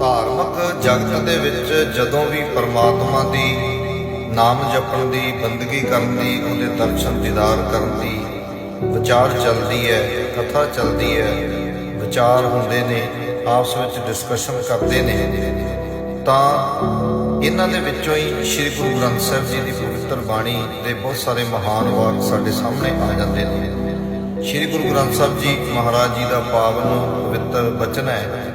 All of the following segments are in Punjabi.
ਧਾਰਮਿਕ ਜਗਤ ਦੇ ਵਿੱਚ ਜਦੋਂ ਵੀ ਪਰਮਾਤਮਾ ਦੀ ਨਾਮ ਜਪਣ ਦੀ, ਬੰਦਗੀ ਕਰਨ ਦੀ, ਉਹਦੇ ਦਰਸ਼ਨ ਦੀਦਾਰ ਕਰਨ ਦੀ ਵਿਚਾਰ ਚੱਲਦੀ ਹੈ, ਕਥਾ ਚੱਲਦੀ ਹੈ, ਵਿਚਾਰ ਹੁੰਦੇ ਨੇ, ਆਪਸ ਵਿੱਚ ਡਿਸਕਸ਼ਨ ਕਰਦੇ ਨੇ, ਤਾਂ ਇਹਨਾਂ ਦੇ ਵਿੱਚੋਂ ਹੀ ਸ੍ਰੀ ਗੁਰੂ ਗ੍ਰੰਥ ਸਾਹਿਬ ਜੀ ਦੀ ਪਵਿੱਤਰ ਬਾਣੀ ਦੇ ਬਹੁਤ ਸਾਰੇ ਮਹਾਨ ਵਾਕ ਸਾਡੇ ਸਾਹਮਣੇ ਆ ਜਾਂਦੇ ਨੇ। ਸ੍ਰੀ ਗੁਰੂ ਗ੍ਰੰਥ ਸਾਹਿਬ ਜੀ ਮਹਾਰਾਜ ਜੀ ਦਾ ਪਾਵਨ ਪਵਿੱਤਰ ਬਚਨ ਹੈ।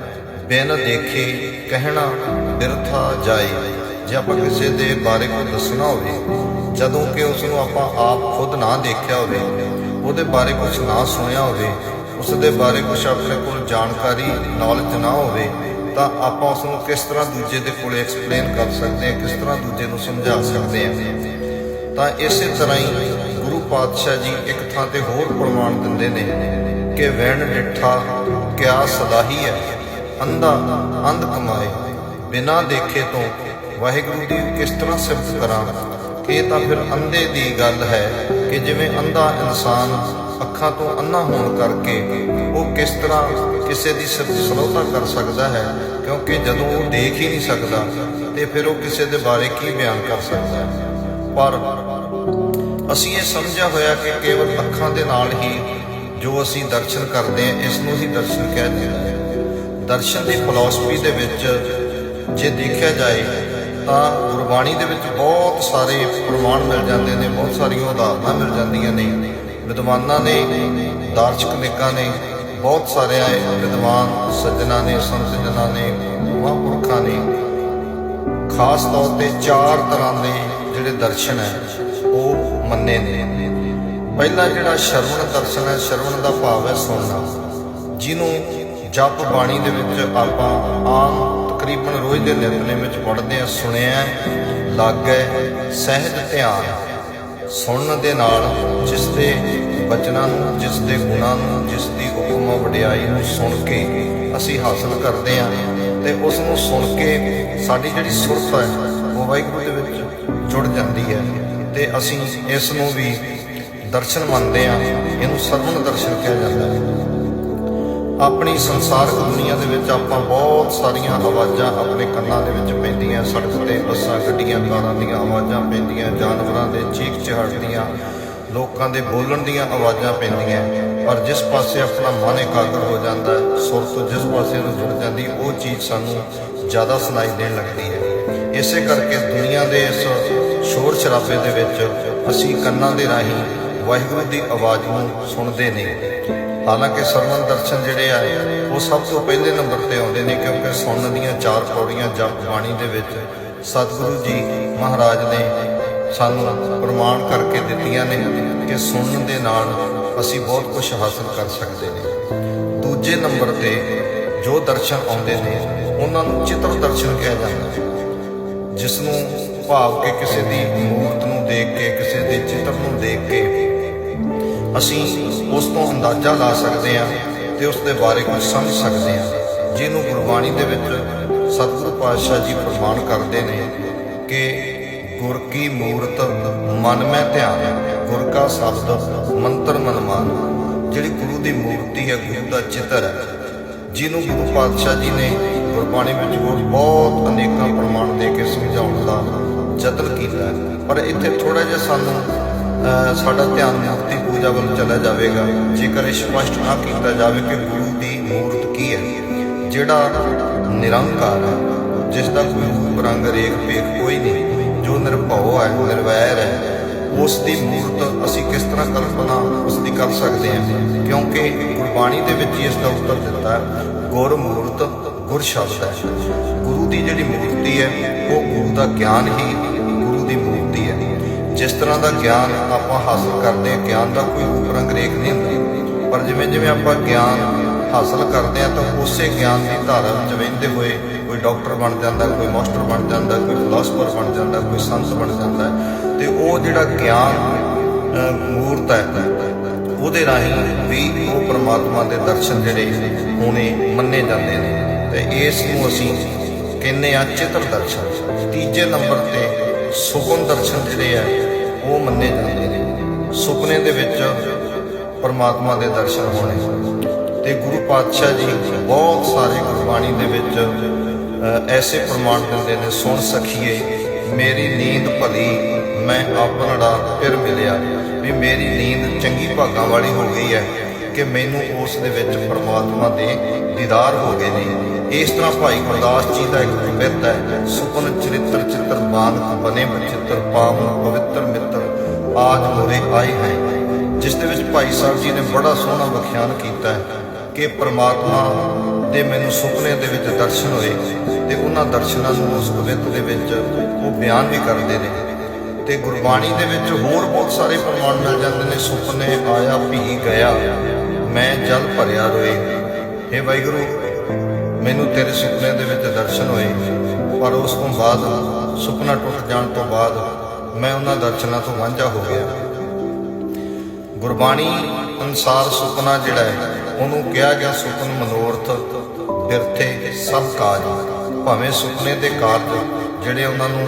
ਬਿਨ ਦੇਖੇ ਕਹਿਣਾ ਬਿਰਥਾ ਜਾਏ। ਜੇ ਆਪਾਂ ਕਿਸੇ ਦੇ ਬਾਰੇ ਕੋਈ ਦੱਸਣਾ ਹੋਵੇ, ਜਦੋਂ ਕਿ ਉਸ ਨੂੰ ਆਪਾਂ ਆਪ ਖੁਦ ਨਾ ਦੇਖਿਆ ਹੋਵੇ, ਉਹਦੇ ਬਾਰੇ ਕੁਝ ਨਾ ਸੁਣਿਆ ਹੋਵੇ ਉਸ ਦੇ ਬਾਰੇ ਕੁਝ ਆਪਣੇ ਕੋਲ ਜਾਣਕਾਰੀ ਨੌਲੇਜ ਨਾ ਹੋਵੇ, ਤਾਂ ਆਪਾਂ ਉਸ ਨੂੰ ਕਿਸ ਤਰ੍ਹਾਂ ਦੂਜੇ ਦੇ ਕੋਲ ਐਕਸਪਲੇਨ ਕਰ ਸਕਦੇ ਹਾਂ, ਕਿਸ ਤਰ੍ਹਾਂ ਦੂਜੇ ਨੂੰ ਸਮਝਾ ਸਕਦੇ ਹਾਂ। ਤਾਂ ਇਸੇ ਤਰ੍ਹਾਂ ਹੀ ਗੁਰੂ ਪਾਤਸ਼ਾਹ ਜੀ ਇੱਕ ਥਾਂ ਤੇ ਹੋਰ ਪ੍ਰਮਾਣ ਦਿੰਦੇ ਨੇ ਕਿ ਵੈਣ ਡਿੱਠਾ ਕਿਆ ਸਦਾਹੀ ਹੈ। ਅੰਧਾ, ਅੰਧ ਕਮਾਏ। ਬਿਨਾਂ ਦੇਖੇ ਤੋਂ ਵਾਹਿਗੁਰੂ ਦੀ ਕਿਸ ਤਰ੍ਹਾਂ ਸਿਫਤ ਕਰਾਂ? ਇਹ ਤਾਂ ਫਿਰ ਅੰਧੇ ਦੀ ਗੱਲ ਹੈ ਕਿ ਜਿਵੇਂ ਅੰਧਾ ਇਨਸਾਨ ਅੱਖਾਂ ਤੋਂ ਅੰਨਾ ਹੋਣ ਕਰਕੇ ਉਹ ਕਿਸ ਤਰ੍ਹਾਂ ਕਿਸੇ ਦੀ ਸਿਫਤ ਸਲਾਹਤਾ ਕਰ ਸਕਦਾ ਹੈ, ਕਿਉਂਕਿ ਜਦੋਂ ਉਹ ਦੇਖ ਹੀ ਨਹੀਂ ਸਕਦਾ, ਤੇ ਫਿਰ ਉਹ ਕਿਸੇ ਦੇ ਬਾਰੇ ਕੀ ਬਿਆਨ ਕਰ ਸਕਦਾ ਹੈ? ਪਰ ਅਸੀਂ ਇਹ ਸਮਝਿਆ ਹੋਇਆ ਕਿ ਕੇਵਲ ਅੱਖਾਂ ਦੇ ਨਾਲ ਹੀ ਜੋ ਅਸੀਂ ਦਰਸ਼ਨ ਕਰਦੇ ਹਾਂ, ਇਸ ਨੂੰ ਹੀ ਦਰਸ਼ਨ ਕਿਹਾ ਜਾਂਦਾ ਹੈ। ਦਰਸ਼ਨ ਦੀ ਫਿਲਾਸਫੀ ਦੇ ਵਿੱਚ ਜੇ ਦੇਖਿਆ ਜਾਏ ਤਾਂ ਗੁਰਬਾਣੀ ਦੇ ਵਿੱਚ ਬਹੁਤ ਸਾਰੇ ਪ੍ਰਮਾਣ ਮਿਲ ਜਾਂਦੇ ਨੇ, ਬਹੁਤ ਸਾਰੀਆਂ ਉਦਾਹਰਨਾਂ ਮਿਲ ਜਾਂਦੀਆਂ ਨੇ। ਵਿਦਵਾਨਾਂ ਨੇ ਦਾਰਸ਼ਕ ਦਾਰਸ਼ਨਿਕਾਂ ਨੇ, ਬਹੁਤ ਸਾਰੇ ਆਏ ਵਿਦਵਾਨ, ਸੱਜਣਾ ਨੇ, ਸੰਤ ਜਨਾਂ ਨੇ, ਮਹਾਂਪੁਰਖਾਂ ਨੇ। ਖਾਸ ਤੌਰ ਤੇ ਚਾਰ ਤਰ੍ਹਾਂ ਦੇ ਜਿਹੜੇ ਦਰਸ਼ਨ ਹੈ, ਉਹ ਮੰਨੇ ਨੇ। ਪਹਿਲਾ ਜਿਹੜਾ ਸ਼ਰਵਣ ਦਰਸ਼ਨ ਹੈ, ਸ਼ਰਵਣ ਦਾ ਭਾਵ ਹੈ ਸੁਣਨਾ। ਜਿਹਨੂੰ ਜਪ ਬਾਣੀ ਦੇ ਵਿੱਚ ਆਪਾਂ ਆਮ ਤਕਰੀਬਨ ਰੋਜ਼ ਦੇ ਨਿਤਨੇਮ ਵਿੱਚ ਪੜ੍ਹਦੇ ਆ ਸੁਣਿਆ ਲੱਗੈ ਸਹਿਜ ਧਿਆਨ, ਸੁਣਨ ਦੇ ਨਾਲ ਜਿਸ ਦੇ ਬਚਨਾਂ ਨੂੰ, ਜਿਸ ਦੇ ਗੁਣਾਂ ਨੂੰ, ਜਿਸ ਦੀ ਉਪਮਾ ਵਡਿਆਈ ਨੂੰ ਸੁਣ ਕੇ ਅਸੀਂ ਹਾਸਲ ਕਰਦੇ ਆ ਤੇ ਉਸ ਨੂੰ ਸੁਣ ਕੇ ਸਾਡੀ ਜਿਹੜੀ ਸੁਰਤ ਹੈ, ਉਹ ਵਾਹਿਗੁਰੂ ਦੇ ਵਿੱਚ ਜੁੜ ਜਾਂਦੀ ਹੈ ਤੇ ਅਸੀਂ ਇਸ ਨੂੰ ਵੀ ਦਰਸ਼ਨ ਮੰਨਦੇ ਆ ਇਹਨੂੰ ਸਰਵਣ ਦਰਸ਼ਨ ਕਿਹਾ ਜਾਂਦਾ ਹੈ। ਆਪਣੀ ਸੰਸਾਰਕ ਦੁਨੀਆ ਦੇ ਵਿੱਚ ਆਪਾਂ ਬਹੁਤ ਸਾਰੀਆਂ ਆਵਾਜ਼ਾਂ ਆਪਣੇ ਕੰਨਾਂ ਦੇ ਵਿੱਚ ਪੈਂਦੀਆਂ, ਸੜਕ ਤੇ ਬੱਸਾਂ, ਗੱਡੀਆਂ, ਕਾਰਾਂ ਦੀਆਂ ਆਵਾਜ਼ਾਂ ਪੈਂਦੀਆਂ, ਜਾਨਵਰਾਂ ਦੇ ਚੀਕ ਚਿਹਾੜ ਦੀਆਂ, ਲੋਕਾਂ ਦੇ ਬੋਲਣ ਦੀਆਂ ਆਵਾਜ਼ਾਂ ਪੈਂਦੀਆਂ। ਪਰ ਜਿਸ ਪਾਸੇ ਆਪਣਾ ਮਨ ਇਕਾਗਰ ਹੋ ਜਾਂਦਾ, ਸੁਰਤ ਜਿਸ ਪਾਸੇ ਨੂੰ ਜੁੜ ਜਾਂਦੀ, ਉਹ ਚੀਜ਼ ਸਾਨੂੰ ਜ਼ਿਆਦਾ ਸੁਣਾਈ ਦੇਣ ਲੱਗਦੀ ਹੈ। ਇਸੇ ਕਰਕੇ ਦੁਨੀਆ ਦੇ ਇਸ ਸ਼ੋਰ ਸ਼ਰਾਬੇ ਦੇ ਵਿੱਚ ਅਸੀਂ ਕੰਨਾਂ ਦੇ ਰਾਹੀਂ ਵਾਹਿਗੁਰੂ ਦੀ ਆਵਾਜ਼ ਨੂੰ ਸੁਣਦੇ ਨਹੀਂ ਹਾਲਾਂਕਿ ਸਰਵਣ ਦਰਸ਼ਨ ਜਿਹੜੇ ਆ, ਉਹ ਸਭ ਤੋਂ ਪਹਿਲੇ ਨੰਬਰ ਤੇ ਆਉਂਦੇ ਨੇ ਕਿਉਂਕਿ ਸੁਣਨ ਦੀਆਂ ਚਾਰ ਪੌੜੀਆਂ ਜਪ ਬਾਣੀ ਦੇ ਵਿੱਚ ਸਤਿਗੁਰੂ ਜੀ ਮਹਾਰਾਜ ਨੇ ਸਾਨੂੰ ਪ੍ਰਮਾਣ ਕਰਕੇ ਦਿੱਤੀਆਂ ਨੇ ਕਿ ਸੁਣਨ ਦੇ ਨਾਲ ਅਸੀਂ ਬਹੁਤ ਕੁਝ ਹਾਸਲ ਕਰ ਸਕਦੇ ਨੇ। ਦੂਜੇ ਨੰਬਰ ਤੇ ਜੋ ਦਰਸ਼ਨ ਆਉਂਦੇ ਨੇ, ਉਹਨਾਂ ਨੂੰ ਚਿੱਤਰ ਦਰਸ਼ਨ ਕਿਹਾ ਜਾਂਦਾ ਹੈ ਜਿਸ ਨੂੰ ਭਾਵ ਕਿ ਕਿਸੇ ਦੀ ਮੂਰਤ ਨੂੰ ਦੇਖ ਕੇ, ਕਿਸੇ ਦੇ ਚਿੱਤਰ ਨੂੰ ਦੇਖ ਕੇ ਅਸੀਂ ਉਸ ਤੋਂ ਅੰਦਾਜ਼ਾ ਲਾ ਸਕਦੇ ਹਾਂ ਤੇ ਉਸ ਦੇ ਬਾਰੇ ਕੁਝ ਸਮਝ ਸਕਦੇ ਹਾਂ। ਜਿਹਨੂੰ ਗੁਰਬਾਣੀ ਦੇ ਵਿੱਚ ਸਤਿਗੁਰੂ ਪਾਤਸ਼ਾਹ ਜੀ ਪ੍ਰਮਾਣ ਕਰਦੇ ਨੇ ਕਿ ਗੁਰ ਕੀ ਮੂਰਤ ਮਨ ਮੈਂ ਧਿਆਨ, ਗੁਰ ਕਾ ਸ਼ਬਦ ਮੰਤਰ ਮਨ ਮਾਨ। ਜਿਹੜੀ ਗੁਰੂ ਦੀ ਮੂਰਤੀ ਹੈ, ਗੁਰੂ ਦਾ ਚਿੱਤਰ ਹੈ, ਜਿਹਨੂੰ ਗੁਰੂ ਪਾਤਸ਼ਾਹ ਜੀ ਨੇ ਗੁਰਬਾਣੀ ਵਿੱਚ ਹੋਰ ਬਹੁਤ ਅਨੇਕਾਂ ਪ੍ਰਮਾਣ ਦੇ ਕੇ ਸਮਝਾਉਣ ਦਾ ਯਤਨ ਕੀਤਾ ਪਰ ਇੱਥੇ ਥੋੜਾ ਜਿਹਾ ਸਾਨੂੰ ਸਾਡਾ ਧਿਆਨ ਮੂਰਤੀ ਪੂਜਾ ਵੱਲ ਚਲਾ ਜਾਵੇਗਾ। ਜੇਕਰ ਇਹ ਸਪਸ਼ਟ ਨਾ ਕੀਤਾ ਜਾਵੇ ਕਿ ਗੁਰੂ ਦੀ ਮੂਰਤ ਕੀ ਹੈ, ਜਿਹੜਾ ਨਿਰੰਕਾਰ ਹੈ, ਜਿਸ ਦਾ ਕੋਈ ਰੂਪ, ਰੰਗ, ਰੇਖ ਪੇਖ ਕੋਈ ਨਹੀਂ, ਜੋ ਨਿਰਭਉ ਹੈ, ਨਿਰਵੈਰ ਹੈ, ਉਸ ਦੀ ਮੂਰਤ ਅਸੀਂ ਕਿਸ ਤਰ੍ਹਾਂ ਕਲਪਨਾ ਉਸ ਦੀ ਕਰ ਸਕਦੇ ਹਾਂ? ਕਿਉਂਕਿ ਗੁਰਬਾਣੀ ਦੇ ਵਿੱਚ ਹੀ ਇਸ ਦਾ ਉੱਤਰ ਦਿੱਤਾ ਹੈ, ਗੁਰ ਮੂਰਤ, ਗੁਰ ਸ਼ਬਦ ਹੈ। ਗੁਰੂ ਦੀ ਜਿਹੜੀ ਮੂਰਤੀ ਹੈ, ਉਹ ਗੁਰੂ ਦਾ ਗਿਆਨ ਹੀ ਜਿਸ ਤਰ੍ਹਾਂ ਦਾ ਗਿਆਨ ਆਪਾਂ ਹਾਸਲ ਕਰਦੇ ਹਾਂ ਗਿਆਨ ਦਾ ਕੋਈ ਰੂਪ ਰੰਗ ਨਹੀਂ ਹੁੰਦੀ। ਪਰ ਜਿਵੇਂ ਜਿਵੇਂ ਆਪਾਂ ਗਿਆਨ ਹਾਸਲ ਕਰਦੇ ਹਾਂ ਤਾਂ ਉਸੇ ਗਿਆਨ ਦੀ ਧਾਰਾ ਵਿੱਚ ਵਹਿੰਦੇ ਹੋਏ ਕੋਈ ਡਾਕਟਰ ਬਣ ਜਾਂਦਾ ਕੋਈ ਮਾਸਟਰ ਬਣ ਜਾਂਦਾ ਕੋਈ ਫਿਲਾਸਫਰ ਬਣ ਜਾਂਦਾ ਕੋਈ ਸੰਤ ਬਣ ਜਾਂਦਾ ਤੇ ਉਹ ਜਿਹੜਾ ਗਿਆਨ ਅਹ, ਮੂਰਤ ਹੈ ਉਹਦੇ ਰਾਹੀਂ ਵੀ ਉਹ ਪ੍ਰਮਾਤਮਾ ਦੇ ਦਰਸ਼ਨ ਜਿਹੜੇ ਹੋਣੇ ਮੰਨੇ ਜਾਂਦੇ ਨੇ। ਤੇ ਇਸ ਨੂੰ ਅਸੀਂ ਕਹਿੰਦੇ ਆ ਚਿੱਤਰ ਦਰਸ਼ਨ। ਤੀਜੇ ਨੰਬਰ ਤੇ ਸੁਪਨ ਦਰਸ਼ਨ ਜਿਹੜੇ ਆ, ਉਹ ਮੰਨੇ ਜਾਂਦੇ ਨੇ। ਸੁਪਨੇ ਦੇ ਵਿੱਚ ਪਰਮਾਤਮਾ ਦੇ ਦਰਸ਼ਨ ਹੋਣੇ। ਤੇ ਗੁਰੂ ਪਾਤਸ਼ਾਹ ਜੀ ਬਹੁਤ ਸਾਰੇ ਗੁਰਬਾਣੀ ਦੇ ਵਿੱਚ ਐਸੇ ਪ੍ਰਮਾਣ ਦਿੰਦੇ ਨੇ, ਸੁਣ ਸਖੀਏ, ਮੇਰੀ ਨੀਂਦ ਭਲੀ, ਮੈਂ ਆਪਣੜਾ ਫਿਰ ਮਿਲਿਆ ਵੀ ਮੇਰੀ ਨੀਂਦ ਚੰਗੀ ਭਾਗਾਂ ਵਾਲੀ ਹੋ ਗਈ ਹੈ। ਕਿ ਮੈਨੂੰ ਉਸ ਦੇ ਵਿੱਚ ਪਰਮਾਤਮਾ ਦੇ ਦੀਦਾਰ ਹੋ ਗਏ ਨੇ। ਇਸ ਤਰ੍ਹਾਂ ਭਾਈ ਗੁਰਦਾਸ ਜੀ ਦਾ ਇੱਕ ਕਵਿਤ ਹੈ। ਸੁਪਨ ਚਰਿੱਤਰ, ਚਿੱਤਰ ਬਾਨਕ ਬਨੇ ਬਚਿੱਤਰ ਪਾਵਨ, ਪਵਿੱਤਰ ਮਿੱਤਰ ਆਜ ਮੋਰੇ ਆਏ ਹੈ। ਜਿਸ ਦੇ ਵਿੱਚ ਭਾਈ ਸਾਹਿਬ ਜੀ ਨੇ ਬੜਾ ਸੋਹਣਾ ਵਿਖਿਆਨ ਕੀਤਾ ਹੈ ਕਿ ਪਰਮਾਤਮਾ ਦੇ ਮੈਨੂੰ ਸੁਪਨੇ ਦੇ ਵਿੱਚ ਦਰਸ਼ਨ ਹੋਏ ਤੇ ਉਹਨਾਂ ਦਰਸ਼ਨਾਂ ਨੂੰ ਉਸ ਕਵਿਤ ਦੇ ਵਿੱਚ ਉਹ ਬਿਆਨ ਵੀ ਕਰਦੇ ਨੇ। ਤੇ ਗੁਰਬਾਣੀ ਦੇ ਵਿੱਚ ਹੋਰ ਬਹੁਤ ਸਾਰੇ ਪ੍ਰਮਾਣ ਮਿਲ ਜਾਂਦੇ ਨੇ। ਸੁਪਨੇ ਆਇਆ, ਭੀ ਗਿਆ। ਮੈਂ ਜਲ ਭਰਿਆ ਰੋਏ। हे ਵਾਹਿਗੁਰੂ, ਮੈਨੂੰ ਤੇਰੇ ਸੁਪਨੇ ਦੇ ਵਿੱਚ ਦਰਸ਼ਨ ਹੋਏ। ਪਰ ਉਸ ਤੋਂ ਬਾਅਦ ਸੁਪਨਾ ਟੁੱਟ ਜਾਣ ਤੋਂ ਬਾਅਦ ਮੈਂ ਉਹਨਾਂ ਦਰਸ਼ਨਾਂ ਤੋਂ ਵਾਂਝਾ ਹੋ ਗਿਆ। ਗੁਰਬਾਣੀ ਅਨਸਾਰ ਸੁਪਨਾ ਜਿਹੜਾ ਹੈ, ਉਹਨੂੰ ਕਿਹਾ ਗਿਆ ਸੁਪਨ ਮਨੋਰਥ, ਬਿਰਥੇ ਸਭ ਕਾਜ। ਭਾਵੇਂ ਸੁਪਨੇ ਦੇ ਕਾਰਜ ਜਿਹੜੇ ਉਹਨਾਂ ਨੂੰ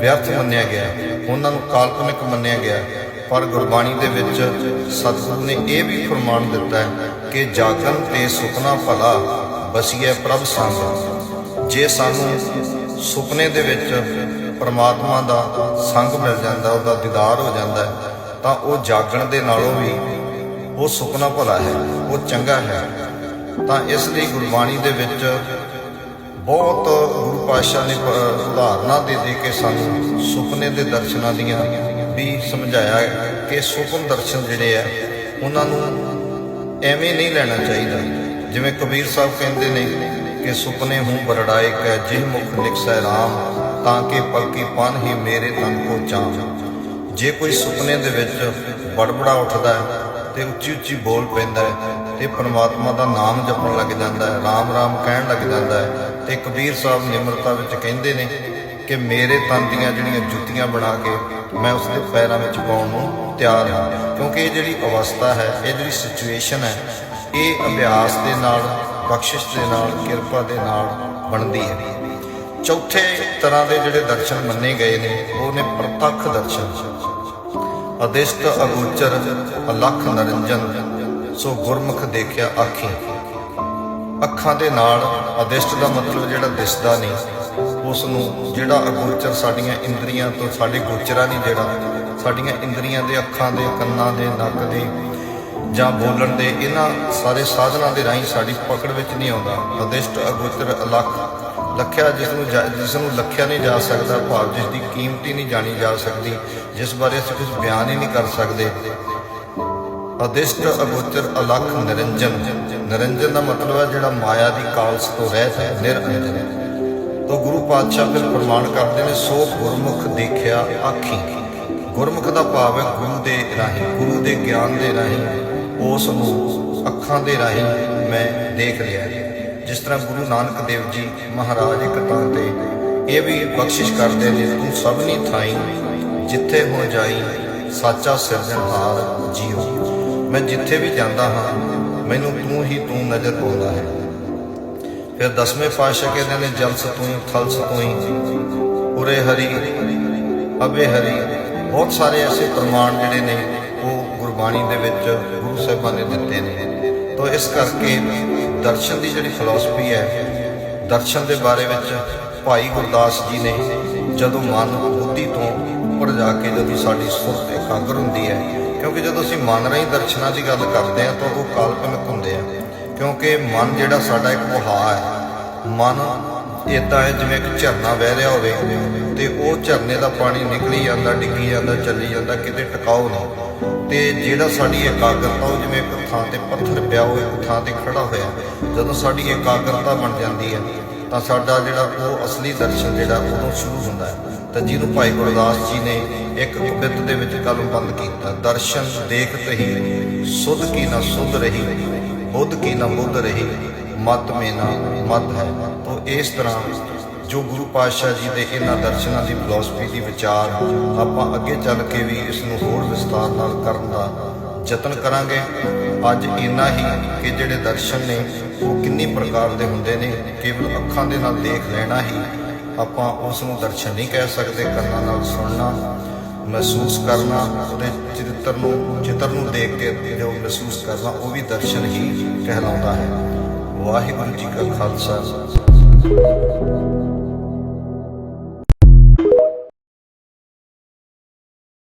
ਵਿਅਰਥ ਮੰਨਿਆ ਗਿਆ, ਉਹਨਾਂ ਨੂੰ ਕਾਲਪਨਿਕ ਮੰਨਿਆ ਗਿਆ ਪਰ ਗੁਰਬਾਣੀ ਦੇ ਵਿੱਚ ਸਤਿਗੁਰ ਨੇ ਇਹ ਵੀ ਫਰਮਾਨ ਦਿੱਤਾ ਹੈ ਕਿ ਜਾਗਣ ਤੇ ਸੁਪਨਾ ਭਲਾ ਬਸੀਏ ਪ੍ਰਭ ਸੰਗ। ਜੇ ਸਾਨੂੰ ਸੁਪਨੇ ਦੇ ਵਿੱਚ ਪਰਮਾਤਮਾ ਦਾ ਸੰਗ ਮਿਲ ਜਾਂਦਾ, ਉਹਦਾ ਦੀਦਾਰ ਹੋ ਜਾਂਦਾ ਤਾਂ ਉਹ ਜਾਗਣ ਦੇ ਨਾਲੋਂ ਵੀ ਉਹ ਸੁਪਨਾ ਭਲਾ ਹੈ, ਉਹ ਚੰਗਾ ਹੈ। ਤਾਂ ਇਸ ਲਈ ਗੁਰਬਾਣੀ ਦੇ ਵਿੱਚ ਬਹੁਤ ਗੁਰੂ ਪਾਤਸ਼ਾਹ ਨੇ ਪ- ਉਦਾਹਰਨਾਂ ਦੇ ਦੇ ਕੇ ਸਾਨੂੰ ਸੁਪਨੇ ਦੇ ਦਰਸ਼ਨਾਂ ਦੀਆਂ ਵੀ ਸਮਝਾਇਆ ਕਿ ਸੁਪਨ ਦਰਸ਼ਨ ਜਿਹੜੇ ਆ, ਉਹਨਾਂ ਨੂੰ ਐਵੇਂ ਨਹੀਂ ਲੈਣਾ ਚਾਹੀਦਾ। ਜਿਵੇਂ ਕਬੀਰ ਸਾਹਿਬ ਕਹਿੰਦੇ ਨੇ ਕਿ ਸੁਪਨੇ ਹੂੰ ਬਰੜਾਏ ਕੈ ਜਿਹ ਮੁਖ ਨਿਕਸੈ ਰਾਮ, ਤਾਂ ਕਿ ਪਲਕੀ ਪਨ ਹੀ ਮੇਰੇ ਤਨ ਕੋ ਚਾਮ। ਜੇ ਕੋਈ ਸੁਪਨੇ ਦੇ ਵਿੱਚ ਬੜਬੜਾ ਉੱਠਦਾ ਹੈ ਤੇ ਉੱਚੀ ਉੱਚੀ ਬੋਲ ਪੈਂਦਾ ਹੈ ਤੇ ਪ੍ਰਮਾਤਮਾ ਦਾ ਨਾਮ ਜਪਣ ਲੱਗ ਜਾਂਦਾ ਹੈ, ਰਾਮ ਰਾਮ ਕਹਿਣ ਲੱਗ ਜਾਂਦਾ ਹੈ, ਤੇ ਕਬੀਰ ਸਾਹਿਬ ਨਿਮਰਤਾ ਵਿੱਚ ਕਹਿੰਦੇ ਨੇ ਕਿ ਮੇਰੇ ਤਨ ਦੀਆਂ ਜਿਹੜੀਆਂ ਜੁੱਤੀਆਂ ਬਣਾ ਕੇ ਮੈਂ ਉਸ ਦੇ ਪੈਰਾਂ ਵਿੱਚ ਪਾਉਣ ਨੂੰ ਤਿਆਰ ਹਾਂ। ਕਿਉਂਕਿ ਇਹ ਜਿਹੜੀ ਅਵਸਥਾ ਹੈ, ਇਹ ਜਿਹੜੀ ਸਿਚੁਏਸ਼ਨ ਹੈ, ਇਹ ਅਭਿਆਸ ਦੇ ਨਾਲ, ਬਖਸ਼ਿਸ਼ ਦੇ ਨਾਲ, ਕਿਰਪਾ ਦੇ ਨਾਲ ਬਣਦੀ ਹੈ। ਚੌਥੇ ਤਰ੍ਹਾਂ ਦੇ ਜਿਹੜੇ ਦਰਸ਼ਨ ਮੰਨੇ ਗਏ ਨੇ, ਉਹ ਨੇ ਪ੍ਰਤੱਖ ਦਰਸ਼ਨ। ਅਦਿਸ਼ਟ ਅਗੋਚਰ, ਅਲਖ ਨਰੰਜਨ, ਸੋ ਗੁਰਮੁਖ ਦੇਖਿਆ ਆਖੀ ਅੱਖਾਂ ਦੇ ਨਾਲ ਅਦਿਸ਼ਟ ਦਾ ਮਤਲਬ ਜਿਹੜਾ ਦਿਸਦਾ ਨਹੀਂ ਉਸ ਨੂੰ ਜਿਹੜਾ ਅਗੋਚਰ ਸਾਡੀਆਂ ਇੰਦਰੀਆਂ ਤੋਂ ਸਾਡੇ ਗੋਚਰਾ ਨਹੀਂ ਜਿਹੜਾ, ਸਾਡੀਆਂ ਇੰਦਰੀਆਂ ਦੇ ਅੱਖਾਂ ਦੇ, ਕੰਨਾਂ ਦੇ, ਨੱਕ ਦੇ ਜਾਂ ਬੋਲਣ ਦੇ, ਇਹਨਾਂ ਸਾਰੇ ਸਾਧਨਾਂ ਦੇ ਰਾਹੀਂ ਸਾਡੀ ਪਕੜ ਵਿੱਚ ਨਹੀਂ ਆਉਂਦਾ। ਅਦਿਸ਼ਟ ਅਗੋਚਰ ਅਲਖ ਲਖਿਆ ਜਿਸ ਨੂੰ ਜਾ- ਜਿਸ ਨੂੰ ਲਖਿਆ ਨਹੀਂ ਜਾ ਸਕਦਾ, ਭਾਵ ਜਿਸ ਦੀ ਕੀਮਤ ਹੀ ਨਹੀਂ ਜਾਣੀ ਜਾ ਸਕਦੀ, ਜਿਸ ਬਾਰੇ ਅਸੀਂ ਕੁਝ ਬਿਆਨ ਹੀ ਨਹੀਂ ਕਰ ਸਕਦੇ। ਅਦਿਸ਼ਟ ਅਗੋਚਰ ਅਲਖ ਨਿਰੰਜਨ। ਨਿਰੰਜਨ ਦਾ ਮਤਲਬ ਹੈ ਜਿਹੜਾ ਮਾਇਆ ਦੀ ਕਾਲਸ ਤੋਂ ਰਹਿਤ ਹੈ ਨਿਰੰਜਨ ਉਹ ਗੁਰੂ ਪਾਤਸ਼ਾਹ ਫਿਰ ਪ੍ਰਮਾਣ ਕਰਦੇ ਨੇ, ਸੋ ਗੁਰਮੁਖ ਦੇਖਿਆ ਆਖੀ। ਗੁਰਮੁਖ ਦਾ ਭਾਵ ਹੈ ਗੁਰੂ ਦੇ ਰਾਹੀਂ, ਗੁਰੂ ਦੇ ਗਿਆਨ ਦੇ ਰਾਹੀਂ, ਉਸ ਨੂੰ ਅੱਖਾਂ ਦੇ ਰਾਹੀਂ ਮੈਂ ਦੇਖ ਲਿਆ। ਜਿਸ ਤਰ੍ਹਾਂ ਗੁਰੂ ਨਾਨਕ ਦੇਵ ਜੀ ਮਹਾਰਾਜ ਇੱਕ ਥਾਂ ਤੇ ਇਹ ਵੀ ਬਖਸ਼ਿਸ਼ ਕਰਦੇ ਨੇ, ਤੂੰ ਸਭਨੀ ਥਾਈ, ਜਿੱਥੇ ਹੋ ਜਾਈ, ਸਾਚਾ ਸਿਰਜਣਹਾਰ ਜੀਓ। ਮੈਂ ਜਿੱਥੇ ਵੀ ਜਾਂਦਾ ਹਾਂ, ਮੈਨੂੰ ਤੂੰ ਹੀ ਤੂੰ ਨਜ਼ਰ ਆਉਂਦਾ ਹੈ। ਫਿਰ ਦਸਵੇਂ ਪਾਤਸ਼ਾਹ ਕਹਿੰਦੇ ਨੇ, ਜਲ ਸਤੂਈ ਥਲ ਸਤੂਈ ਉਰੇ ਹਰੀ, ਅਬੇ ਹਰੀ, ਬਹੁਤ ਸਾਰੇ ਐਸੇ ਪ੍ਰਮਾਣ ਜਿਹੜੇ ਨੇ, ਉਹ ਗੁਰਬਾਣੀ ਦੇ ਵਿੱਚ ਗੁਰੂ ਸਾਹਿਬਾਂ ਨੇ ਦਿੱਤੇ ਨੇ। ਤੋਂ ਇਸ ਕਰਕੇ ਦਰਸ਼ਨ ਦੀ ਜਿਹੜੀ ਫਿਲਾਸਫੀ ਹੈ, ਦਰਸ਼ਨ ਦੇ ਬਾਰੇ ਵਿੱਚ ਭਾਈ ਗੁਰਦਾਸ ਜੀ ਨੇ ਜਦੋਂ ਮਨ ਬੁੱਧੀ ਤੋਂ ਉੱਪਰ ਜਾ ਕੇ ਜਦੋਂ ਸਾਡੀ ਸੁਰਤ ਇਕਾਗਰ ਹੁੰਦੀ ਹੈ, ਕਿਉਂਕਿ ਜਦੋਂ ਅਸੀਂ ਮਨ ਰਾਹੀਂ ਦਰਸ਼ਨਾਂ ਦੀ ਗੱਲ ਕਰਦੇ ਹਾਂ, ਤਾਂ ਉਹ ਕਾਲਪਨਿਕ ਹੁੰਦੇ ਆ। ਕਿਉਂਕਿ ਮਨ ਜਿਹੜਾ ਸਾਡਾ ਇੱਕ ਵਹਾਅ ਹੈ। ਮਨ ਇਦਾਂ ਹੈ ਜਿਵੇਂ ਇੱਕ ਝਰਨਾ ਵਹਿ ਰਿਹਾ ਹੋਵੇ ਤੇ ਉਹ ਝਰਨੇ ਦਾ ਪਾਣੀ ਨਿਕਲੀ ਜਾਂਦਾ, ਡਿੱਗੀ ਜਾਂਦਾ, ਚੱਲੀ ਜਾਂਦਾ, ਕਿਤੇ ਟਿਕਾਓ ਨਹੀਂ। ਤੇ ਜਿਹੜਾ ਸਾਡੀ ਇਕਾਗਰਤਾ ਉਹ ਜਿਵੇਂ ਇੱਕ ਥਾਂ ਤੇ ਪੱਥਰ ਪਿਆ ਹੋਵੇ ਇੱਕ ਥਾਂ ਤੇ ਖੜਾ ਹੋਇਆ, ਜਦੋਂ ਸਾਡੀ ਇਕਾਗਰਤਾ ਬਣ ਜਾਂਦੀ ਹੈ, ਤਾਂ ਸਾਡਾ ਜਿਹੜਾ ਉਹ ਅਸਲੀ ਦਰਸ਼ਨ ਜਿਹੜਾ ਉਦੋਂ ਸ਼ੁਰੂ ਹੁੰਦਾ ਹੈ। ਤਾਂ ਜਿਹਨੂੰ ਭਾਈ ਗੁਰਦਾਸ ਜੀ ਨੇ ਇੱਕ ਕਵਿਤ ਦੇ ਵਿੱਚ ਕਲਮਬੰਦ ਕੀਤਾ, ਦਰਸ਼ਨ ਦੇਖਤ ਹੀ, ਸੁਧ ਕੀ ਨਾ ਸੁਧ ਰਹੀ। ਬੁੱਧ ਕੀ ਨਾ ਬੁੱਧ ਰਹੀ, ਮਤ ਮੇ ਨਾ ਮਤ ਹੈ। ਤੋਂ ਇਸ ਤਰ੍ਹਾਂ ਜੋ ਗੁਰੂ ਪਾਤਸ਼ਾਹ ਜੀ ਦੇ ਇਹਨਾਂ ਦਰਸ਼ਨਾਂ ਦੀ ਫਿਲਾਸਫੀ ਦੀ ਵਿਚਾਰ ਆਪਾਂ ਅੱਗੇ ਚੱਲ ਕੇ ਵੀ ਇਸ ਨੂੰ ਹੋਰ ਵਿਸਤਾਰ ਨਾਲ ਕਰਨ ਦਾ ਯਤਨ ਕਰਾਂਗੇ। ਅੱਜ ਇੰਨਾ ਹੀ ਕਿ ਜਿਹੜੇ ਦਰਸ਼ਨ ਨੇ, ਉਹ ਕਿੰਨੀ ਪ੍ਰਕਾਰ ਦੇ ਹੁੰਦੇ ਨੇ, ਕੇਵਲ ਅੱਖਾਂ ਦੇ ਨਾਲ ਦੇਖ ਲੈਣਾ ਹੀ, ਆਪਾਂ ਉਸ ਨੂੰ ਦਰਸ਼ਨ ਨਹੀਂ ਕਹਿ ਸਕਦੇ, ਕੰਨਾਂ ਨਾਲ ਸੁਣਨਾ। ਮਹਿਸੂਸ ਕਰਨਾ, ਉਹਦੇ ਚਰਿੱਤਰ ਨੂੰ, ਚਿੱਤਰ ਨੂੰ ਦੇਖ ਕੇ ਜੋ ਮਹਿਸੂਸ ਕਰਨਾ, ਉਹ ਵੀ ਦਰਸ਼ਨ ਹੀ ਕਹਿਲਾਉਂਦਾ ਹੈ। ਵਾਹਿਗੁਰੂ ਜੀ ਕਾ ਖਾਲਸਾ।